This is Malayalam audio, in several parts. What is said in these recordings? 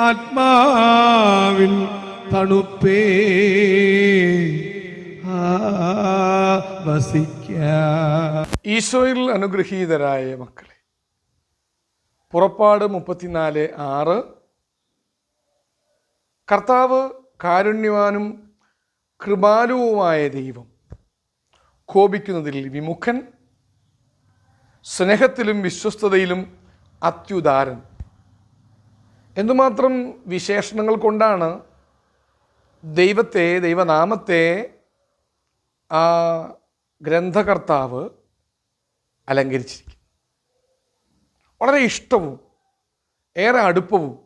ആത്മാവിൻ തണുപ്പേ. ഈശോയിൽ അനുഗ്രഹീതരായ മക്കളെ പുറപ്പാട് മുപ്പത്തിനാല് ആറ്. കർത്താവ് കാരുണ്യവാനും കൃപാലുവുമായ ദൈവം കോപിക്കുന്നതിൽ വിമുഖൻ സ്നേഹത്തിലും വിശ്വസ്തതയിലും അത്യുദാരൻ. എന്തുമാത്രം വിശേഷണങ്ങൾ കൊണ്ടാണ് ദൈവത്തെ ദൈവനാമത്തെ ആ ഗ്രന്ഥകർത്താവ് അലങ്കരിച്ചിരിക്കും വളരെ ഇഷ്ടവും ഏറെ അടുപ്പവും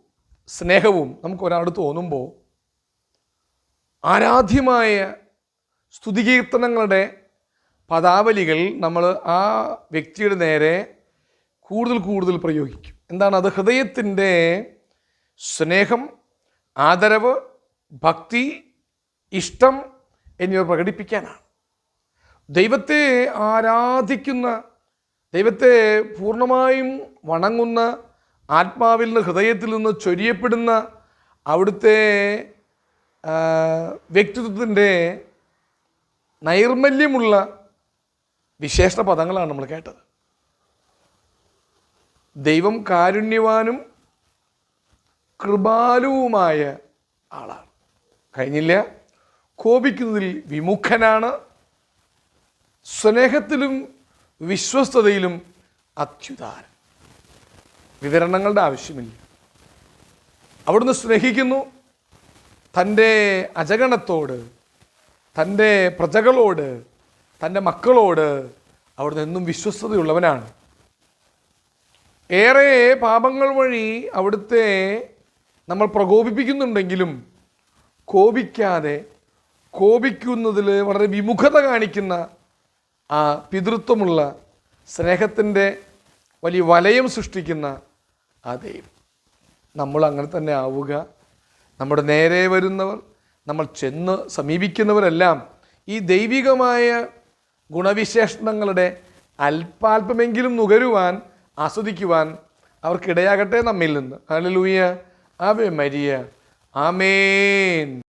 സ്നേഹവും നമുക്ക് ഒരാൾ തോന്നുമ്പോൾ ആരാധ്യമായ സ്തുതികീർത്തനങ്ങളുടെ പദാവലികൾ നമ്മൾ ആ വ്യക്തിയുടെ നേരെ കൂടുതൽ കൂടുതൽ പ്രയോഗിക്കും. എന്താണ്? അത് ഹൃദയത്തിന്റെ സ്നേഹം ആദരവ് ഭക്തി ഇഷ്ടം എന്നിവ പ്രകടിപ്പിക്കാനാണ്. ദൈവത്തെ ആരാധിക്കുന്ന ദൈവത്തെ പൂർണമായും വണങ്ങുന്ന ആത്മാവിൽ നിന്ന് ഹൃദയത്തിൽ നിന്ന് ചൊരിയപ്പെടുന്ന അവിടുത്തെ വ്യക്തിത്വത്തിന്റെ നൈർമല്യമുള്ള വിശേഷണ പദങ്ങളാണ് നമ്മൾ കേട്ടത്. ദൈവം കാരുണ്യവാനും കൃപാലുവുമായ ആളാണ്. കഴിഞ്ഞില്ല. കോപിക്കുന്നതിൽ വിമുഖനാണ്. സ്നേഹത്തിലും വിശ്വസ്തതയിലും അത്യുതാരൻ വിവരണങ്ങളുടെ ആവശ്യമില്ല. അവിടുന്ന് സ്നേഹിക്കുന്നു. തന്റെ അജഗണത്തോട് തന്റെ പ്രജകളോട് തന്റെ മക്കളോട് അവിടുന്ന് എന്നും വിശ്വസ്തതയുള്ളവനാണ്. ഏറെ പാപങ്ങൾ വഴി അവിടുത്തെ നമ്മൾ പ്രകോപിപ്പിക്കുന്നുണ്ടെങ്കിലും കോപിക്കാതെ കോപിക്കുന്നതിൽ വളരെ വിമുഖത കാണിക്കുന്ന ആ പിതൃത്വമുള്ള സ്നേഹത്തിന്റെ വലിയ വലയം സൃഷ്ടിക്കുന്ന ആ ദൈവം. നമ്മൾ അങ്ങനെ തന്നെ ആവുക. നമ്മുടെ നേരെ വരുന്നവർ നമ്മൾ ചെന്ന് സമീപിക്കുന്നവരെല്ലാം ഈ ദൈവികമായ ഗുണവിശേഷണങ്ങളുടെ അല്പാൽപമെങ്കിലും നുകരുവാൻ ആസ്വദിക്കുവാൻ അവർക്കിടയാകട്ടെ നമ്മിൽ നിന്ന്. ഹല്ലേലൂയ. ആവേ മരിയ. ആമേൻ.